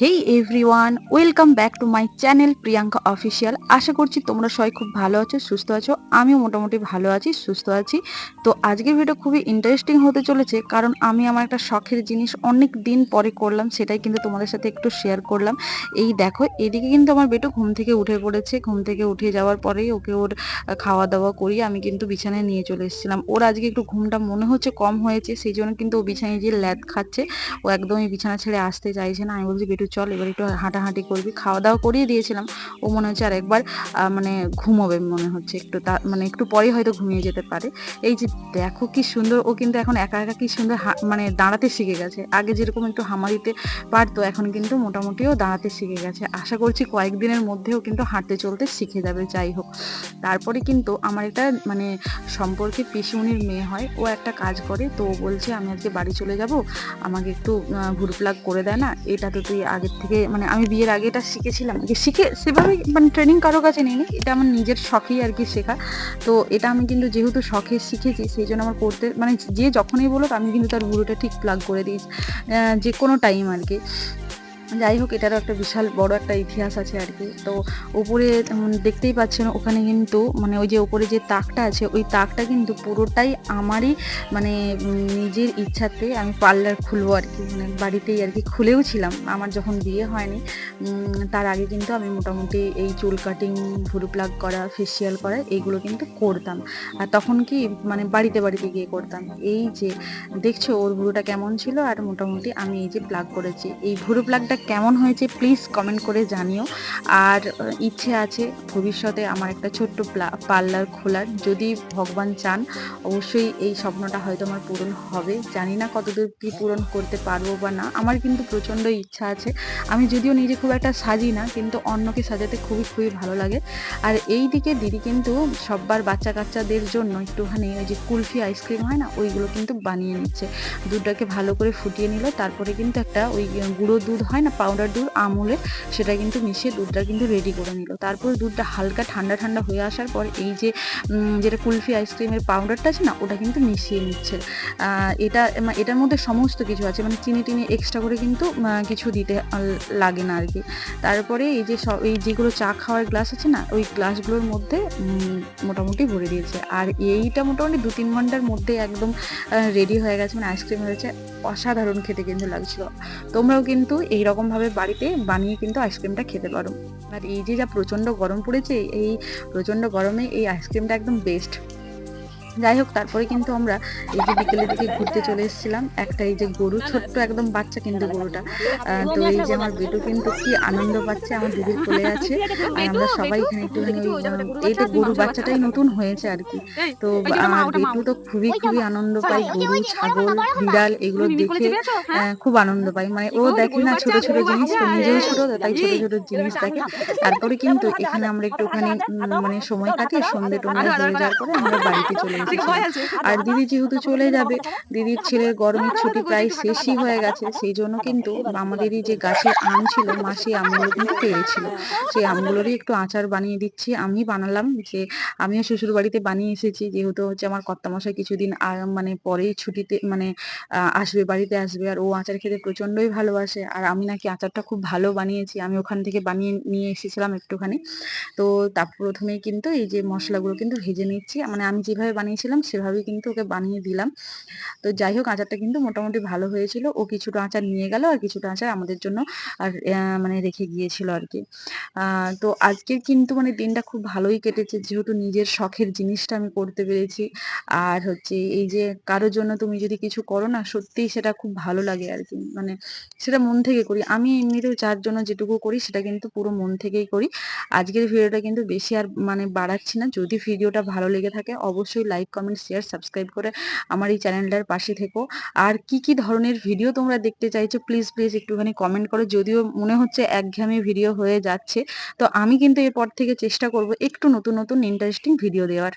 Hey everyone welcome back to my channel Priyanka official আশা করছি তোমরা সবাই খুব ভালো আছো, সুস্থ আছো। আমিও মোটামুটি ভালো আছি, সুস্থ আছি। তো আজকের ভিডিও খুবই ইন্টারেস্টিং হতে চলেছে, কারণ আমি আমার একটা শখের জিনিস অনেক দিন পরে করলাম, সেটাই কিন্তু তোমাদের সাথে একটু শেয়ার করলাম। এই দেখো, এদিকে কিন্তু আমার বেটু ঘুম থেকে উঠে পড়েছে। ঘুম থেকে উঠে যাওয়ার পরেই ওকে ওর খাওয়া দাওয়া করিয়ে আমি কিন্তু বিছানায় নিয়ে চলে এসেছিলাম। ওর আজকে একটু ঘুমটা মনে হচ্ছে কম হয়েছে, সেই জন্য কিন্তু ও বিছানায় যে ল্যাদ খাচ্ছে, ও একদমই বিছানা ছেড়ে আসতে চাইছে না। আমি বলছি, বেটু চল এবার একটু হাঁটাহাঁটি করবি। খাওয়া দাওয়া করিয়ে দিয়েছিলাম। ও মনে হচ্ছে আর একবার মানে ঘুমোবে মনে হচ্ছে। একটু তা মানে একটু পরেই হয়তো ঘুমিয়ে যেতে পারে। এই যে দেখো কি সুন্দর, ও কিন্তু এখন একা একা কি সুন্দর মানে দাঁড়াতে শিখে গেছে। আগে যেরকম একটু হামা দিতে পারতো, এখন কিন্তু মোটামুটিও দাঁড়াতে শিখে গেছে। আশা করছি কয়েকদিনের মধ্যেও কিন্তু হাঁটতে চলতে শিখে যাবে, যাই হোক। তারপরে কিন্তু আমার একটা মানে সম্পর্কে পিসুনির মেয়ে হয়। ও একটা কাজ করে, তো বলছে, আমি আজকে বাড়ি চলে যাব। আমাকে একটু ভুরু প্লাগ করে দেয় না। এটা তো তুই আগের থেকে মানে আমি বিয়ের আগে এটা শিখেছিলাম যে শিখে সেভাবে মানে ট্রেনিং কারও কাছে নিইনি এটা আমার নিজের শখেই আর কি শেখা। তো এটা আমি কিন্তু যেহেতু শখে শিখেছি, সেই জন্য আমার করতে মানে যে যখনই বলো আমি কিন্তু তার গুরুটা ঠিক প্লাগ করে দিয়েছি যে কোনো টাইম আর কি। যাই হোক, এটারও একটা বিশাল বড় একটা ইতিহাস আছে আর কি। তো ওপরে দেখতেই পাচ্ছেন, ওখানে কিন্তু মানে ওই যে ওপরে যে তাকটা আছে, ওই তাকটা কিন্তু পুরোটাই আমারই মানে নিজের ইচ্ছাতে আমি পার্লার খুলবো আর কি। মানে বাড়িতেই আর কি খুলেও ছিলাম। আমার যখন বিয়ে হয়নি তার আগে কিন্তু আমি মোটামুটি এই চুল কাটিং ভুরু প্লাগ করা ফেসিয়াল করা, এইগুলো কিন্তু করতাম। আর তখন কি মানে বাড়িতে বাড়িতে গিয়ে করতাম। এই যে, দেখছ ওর ভুরুটা কেমন ছিল? আর মোটামুটি আমি এই যে প্লাগ করেছি। এই ভুরু প্লাগটা কেমন হয়েছে প্লিজ কমেন্ট করে জানিও। আর ইচ্ছে আছে ভবিষ্যতে আমার একটা ছোট্ট পার্লার খোলার। যদি ভগবান চান, অবশ্যই এই স্বপ্নটা হয়তো আমার পূরণ হবে। জানি না কতদূর কি পূরণ করতে পারব বা না। আমার কিন্তু প্রচণ্ড ইচ্ছা আছে। আমি যদিও নিজে খুব একটা সাজি না, কিন্তু অন্যকে সাজাতে খুবই খুবই ভালো লাগে। আর এই দিকে দিদি কিন্তু সববার বাচ্চা কাচ্চাদের জন্য একটুখানি ওই যে কুলফি আইসক্রিম হয় না, ওইগুলো কিন্তু বানিয়ে নিচ্ছে। দুধটাকে ভালো করে ফুটিয়ে নিল, তারপরে কিন্তু একটা ওই গুঁড়ো দুধ হয় না পাউডার দুধ আমুলের সেটা কিন্তু মিশিয়ে দুধটা কিন্তু রেডি করে নিল। তারপর দুধটা হালকা ঠান্ডা ঠান্ডা হয়ে আসার পর এই যে যেটা কুলফি আইসক্রিমের পাউডারটা আছে না, ওটা কিন্তু মিশিয়ে নিচ্ছে। এটা এটার মধ্যে সমস্ত কিছু আছে মানে চিনি টিনি এক্সট্রা করে কিন্তু কিছু দিতে লাগে না আর কি তারপরে এই যে সব, এই যেগুলো চা খাওয়ার গ্লাস আছে না, ওই গ্লাসগুলোর মধ্যে মোটামুটি ভরে দিয়েছে। আর এইটা মোটামুটি দু তিন ঘণ্টার মধ্যে একদম রেডি হয়ে গেছে মানে আইসক্রিম হয়েছে। অসাধারণ খেতে কিন্তু লাগছিল। তোমরাও কিন্তু এইরকমভাবে বাড়িতে বানিয়ে কিন্তু আইসক্রিমটা খেতে পারো। আর এই যে যা প্রচণ্ড গরম পড়েছে, এই প্রচণ্ড গরমে এই আইসক্রিমটা একদম বেস্ট যাই হোক তারপরে কিন্তু আমরা এই যে বিকেলের দিকে ঘুরতে চলে এসেছিলাম একটা এই যে গরু ছোট্ট একদম বাচ্চা কিন্তু গরুটা তো এই যে আমার বেটু কিন্তু কি আনন্দ পাচ্ছে আমার দিদির কোলে আছে আর আমরা সবাই এখানে একটুখানি ওই এই তো গরু বাচ্চাটাই নতুন হয়েছে আর কি তো আমার বেটু তো খুবই খুবই আনন্দ পাই গরু ছাগল বিড়াল এগুলো দেখে হ্যাঁ? খুব আনন্দ পাই মানে ও দেখে না ছোট ছোট জিনিস নিজেও ছোট তাই ছোট ছোট জিনিস দেখে তারপরে কিন্তু এখানে আমরা একটুখানি মানে সময় কাটিয়ে সন্ধ্যে টন্ধে হয়ে যাওয়ার পরে আমরা বাড়িতে চলে আর দিদি যেহেতু চলে যাবে দিদির ছেলের গরমের ছুটি প্রায় শেষই হয়ে গেছে সেই জন্য কিন্তু আমাদেরই যে গাছের আম ছিল মা সেই আমগুলো কিন্তু পেয়েছিল সেই আমগুলোরই একটু আচার বানিয়ে দিচ্ছি। আমি বানালাম যে আমিও শ্বশুর বাড়িতে বানিয়ে এসেছি যেহেতু হচ্ছে আমার কর্তামশাই কিছুদিন মানে পরেই ছুটিতে মানে আসবে বাড়িতে আসবে। আর ও আচার খেতে প্রচন্ডই ভালোবাসে। আর আমি নাকি আচারটা খুব ভালো বানিয়েছি। আমি ওখান থেকে বানিয়ে নিয়ে এসেছিলাম একটুখানি। তো তার প্রথমেই কিন্তু এই যে মশলাগুলো কিন্তু ভেজে নিচ্ছি। মানে আমি যেভাবে বানিয়েছি বানিয়েছিলাম, সেভাবেই কিন্তু ওকে বানিয়ে দিলাম। তো যাই হোক, আচারটা কিন্তু মোটামুটি ভালো হয়েছিল। ও কিছুটা আচার নিয়ে গেল আর কিছুটা আচার আমাদের জন্য আর মানে রেখে গিয়েছিল আর কি। তো আজকের কিন্তু মানে দিনটা খুব ভালোই কেটেছে, যেহেতু নিজের শখের জিনিসটা আমি করতে পেরেছি। আর হচ্ছে এই যে কারোর জন্য তুমি যদি কিছু করো না, সত্যিই সেটা খুব ভালো লাগে আর কি। মানে সেটা মন থেকে করি। আমি এমনিতেও যার জন্য যেটুকু করি, সেটা কিন্তু পুরো মন থেকেই করি। আজকের ভিডিওটা কিন্তু বেশি আর মানে বাড়াচ্ছি না। যদি ভিডিওটা ভালো লেগে থাকে, অবশ্যই like like comment share subscribe করে আমার এই চ্যানেলটার পাশে থেকো। আর কি কি ধরনের ভিডিও তোমরা দেখতে চাইছো প্লিজ প্লিজ একটুখানি কমেন্ট করো। যদিও মনে হচ্ছে একঘেয়েমি ভিডিও হয়ে যাচ্ছে, তো আমি কিন্তু এরপর থেকে চেষ্টা করব একটু নতুন নতুন ইন্টারেস্টিং ভিডিও দেওয়ার।